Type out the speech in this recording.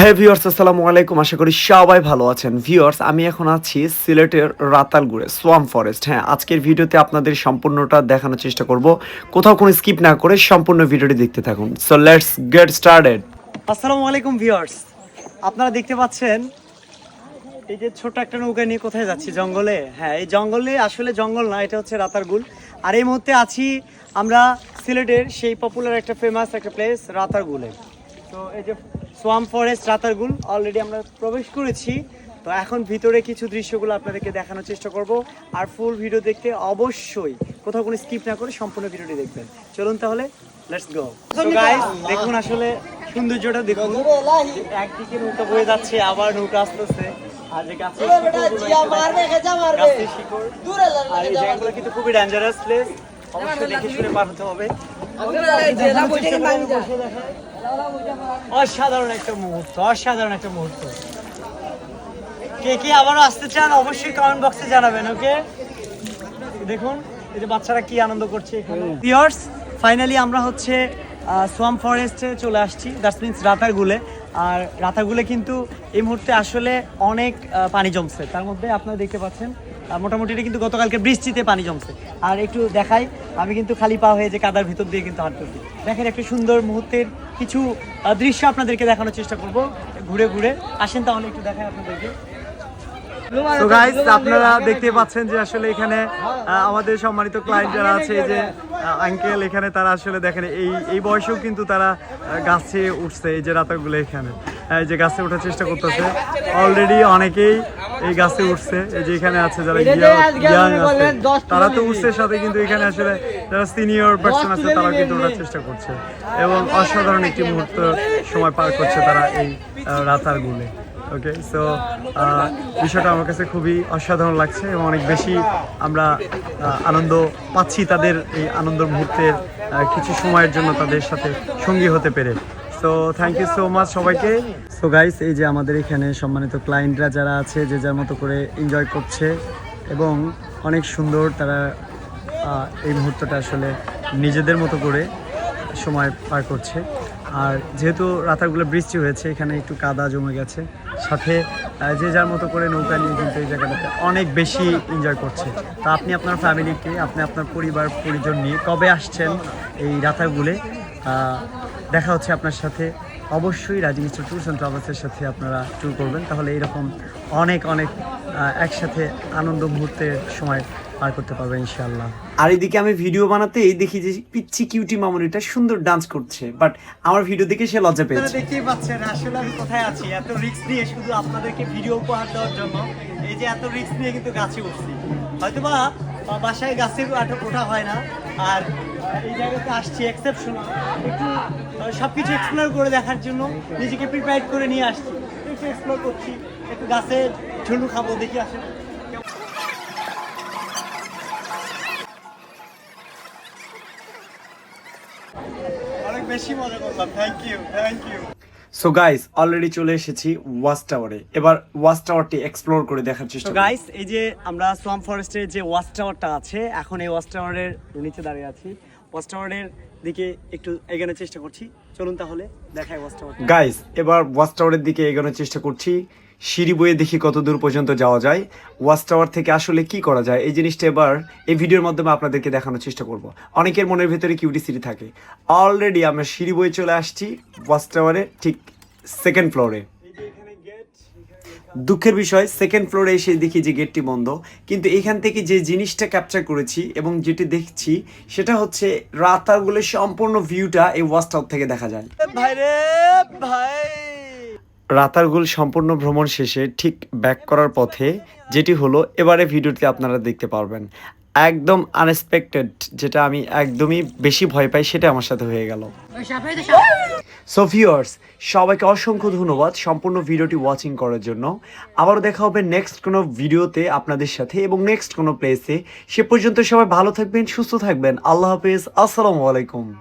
হ্যাঁ ভিউয়ার্স আসসালামু আলাইকুম। আশা করি সবাই ভালো আছেন। ভিউয়ার্স আমি এখন আছি সিলেটের রাতালগুড়ে সোয়াম ফরেস্ট হ্যাঁ আজকের ভিডিওতে আপনাদের সম্পূর্ণটা দেখানোর চেষ্টা করব। কোথাও কোনো স্কিপ না করে সম্পূর্ণ ভিডিওটি দেখতে থাকুন। সো লেটস গেট স্টার্টেড আসসালামু আলাইকুম ভিউয়ার্স আপনারা দেখতে পাচ্ছেন এই যে ছোট একটা নৌকা নিয়ে কোথায় যাচ্ছি? জঙ্গলে? হ্যাঁ এই জঙ্গলে আসলে জঙ্গল না, এটা হচ্ছে রাতারগুল আর এই মুহূর্তে আছি আমরা সিলেটের সেই পপুলার একটা ফেমাস একটা প্লেস রাতারগুলে তো এই যে সোয়াম ফরেস্ট রাতারগুল অলরেডি আমরা প্রবেশ করেছি। তো এখন ভিতরে কিছু দৃশ্যগুলো আপনাদেরকে দেখানোর চেষ্টা করব। আর ফুল ভিডিও দেখতে অবশ্যই কোথাও কোনো স্কিপ না করে সম্পূর্ণ ভিডিওটি দেখবেন। চলুন তাহলে লেটস গো গাইস দেখুন আসলে সৌন্দর্যটা দেখুন। একদিকে নৌকা বয়ে যাচ্ছে আবার নৌকা আসতেছে। আর যে গাছের শিকড়। আর এই জায়গাগুলো কিন্তু খুবই ডেঞ্জারাস প্লেস অবশ্যই দেখে শুনে পার হতে হবে। অসাধারণ একটা মুহূর্ত অসাধারণ একটা মুহূর্ত। কে কে আবারও আসতে চান অবশ্যই কমেন্ট বক্সে জানাবেন ওকে দেখুন এই যে বাচ্চারা কি আনন্দ করছে ফাইনালি আমরা হচ্ছে সোয়াম ফরেস্টে চলে আসছি। দ্যাটস মিনস রাতারগুলে আর রাতাগুলে কিন্তু এই মুহূর্তে আসলে অনেক পানি জমছে। তার মধ্যে আপনারা দেখতে পাচ্ছেন মোটামুটি এটা কিন্তু গতকালকে বৃষ্টিতে পানি জমছে। আর একটু দেখাই, আমি কিন্তু খালি পা হয়ে যে কাদার ভিতর দিয়ে কিন্তু হাঁটতেছি। দেখেন একটা সুন্দর মুহূর্তের কিছু দৃশ্য আপনাদেরকে দেখানোর চেষ্টা করব, ঘুরে ঘুরে। আসেন তাহলে একটু দেখাই আপনাদেরকে। তো গাইস আপনারা দেখতে পাচ্ছেন যে আসলে এখানে আমাদের সম্মানিত ক্লায়েন্ট যারা আছে এই যে আঙ্কেল এখানে তারা আসলে দেখেন এই এই বয়সেও কিন্তু তারা গাছে উঠছে এই যে রাতাগুলো এখানে। এই যে গাছে ওঠার চেষ্টা করতেছে। অলরেডি অনেকেই এই গাছে উঠছে এই যে এখানে আছে যারা ইয়াং আছে। তারা তো উঠছে সাথে কিন্তু এখানে আসলে যারা সিনিয়র পার্সন আছে তারা কিন্তু ওঠার চেষ্টা করছে। এবং অসাধারণ একটি মুহূর্ত সময় পার করছে তারা এই রাতারগুলে। ওকে সো বিষয়টা আমার কাছে খুবই অসাধারণ লাগছে এবং অনেক বেশি আমরা আনন্দ পাচ্ছি তাদের এই আনন্দ মুহূর্তের কিছু সময়ের জন্য তাদের সাথে সঙ্গী হতে পেরে। So thank you so much সবাইকে। সো গাইস এই যে আমাদের এখানে সম্মানিত ক্লায়েন্টরা যারা আছে, যে যার মতো করে এনজয় করছে এবং অনেক সুন্দর তারা এই মুহূর্তটা আসলে নিজেদের মতো করে সময় পার করছে। আর যেহেতু রাতারগুলো বৃষ্টি হয়েছে, এখানে একটু কাদা জমে গেছে। সাথে যে যার মতো করে নৌকা নিয়ে কিন্তু এই জায়গাটাতে অনেক বেশি এনজয় করছে। তা আপনি আপনার ফ্যামিলিকে আপনি আপনার পরিবার, পরিজন নিয়ে কবে আসছেন এই রাতারগুলে? দেখা হচ্ছে আপনার সাথে। অবশ্যই রাজি মিস্টার ট্যুরস অ্যান্ড ট্রাভেলসের সাথে আপনারা ট্যুর করবেন। তাহলে এরকম অনেক অনেক একসাথে আনন্দ মুহূর্তের সময় পার করতে পারবেন ইনশাল্লাহ আর এদিকে আমি ভিডিও বানাতেই দেখি যে পিচ্ছি কিউটি মামুনিটা সুন্দর ডান্স করছে বাট আমার ভিডিও দেখে সে লজ্জা আপনারা পেয়েছে। দেখতেই পাচ্ছেন আসলে আমি কোথায় আছি? এত রিস্ক নিয়ে শুধু আপনাদেরকে ভিডিও উপহার দেওয়ার জন্য এই যে এত রিস্ক নিয়ে কিন্তু গাছে উঠছি। হয়তো বা বা বাসায় গাছে আটক ওঠা হয় না আর এই জায়গাতে আসছি এক্সেপশনাল একটু সব কিছু এক্সপ্লোর করে দেখার জন্য নিজেকে প্রিপেয়ার করে নিয়ে আসছি। একটু এক্সপ্লোর করছি একটু গাছে ঝুলু খাব দেখি আসলে অনেক বেশি মজা করলাম thank you thank you so guys already চলে এসেছি ওয়াচ টাওয়ারে এবার ওয়াচ টাওয়ারটি এক্সপ্লোর করে দেখার চেষ্টা গাইস এই যে আমরা সোয়াম ফরেস্টের যে ওয়াচ টাওয়ারটা আছে এখন এই ওয়াচ টাওয়ারের নিচে দাঁড়িয়ে আছি। ওয়াচ দিকে একটু এগোনোর চেষ্টা করছি। চলুন তাহলে দেখাই ওয়াচ গাইস এবার ওয়াচ টাওয়ারের দিকে এগোনোর চেষ্টা করছি। সিঁড়ি বয়ে দেখি কত দূর পর্যন্ত যাওয়া যায়। ওয়াচ টাওয়ার থেকে আসলে কি করা যায়? এই জিনিসটা এবার এই ভিডিওর মাধ্যমে আপনাদেরকে দেখানোর চেষ্টা করব। অনেকের মনের ভেতরে কিউরিসিটি থাকে। অলরেডি আমরা সিঁড়ি বয়ে চলে আসছি ওয়াচ টাওয়ারে ঠিক সেকেন্ড ফ্লোরে দুঃখের বিষয় সেকেন্ড ফ্লোরে এসে দেখি যে গেটটি বন্ধ। কিন্তু এখান থেকে যে জিনিসটা ক্যাপচার করেছি এবং যেটি দেখছি সেটা হচ্ছে রাতারগুলোর সম্পূর্ণ ভিউটা এই ওয়াচ টাওয়ার থেকে দেখা যায়। ভাই রে ভাই! রাতারগুল সম্পূর্ণ ভ্রমণ শেষে ঠিক ব্যাক করার পথে যেটি হলো এবারে ভিডিওটি আপনারা দেখতে পারবেন। একদম আনএক্সপেক্টেড যেটা আমি একদমই বেশি ভয় পাই সেটা আমার সাথে হয়ে গেল। সো ভিউয়ার্স সবাইকে অসংখ্য ধন্যবাদ সম্পূর্ণ ভিডিওটি ওয়াচিং করার জন্য। আবারও দেখা হবে নেক্সট কোনো ভিডিওতে আপনাদের সাথে এবং নেক্সট কোনো প্লেসে সে পর্যন্ত সবাই ভালো থাকবেন, সুস্থ থাকবেন। আল্লাহ হাফিজ, আসসালামু আলাইকুম।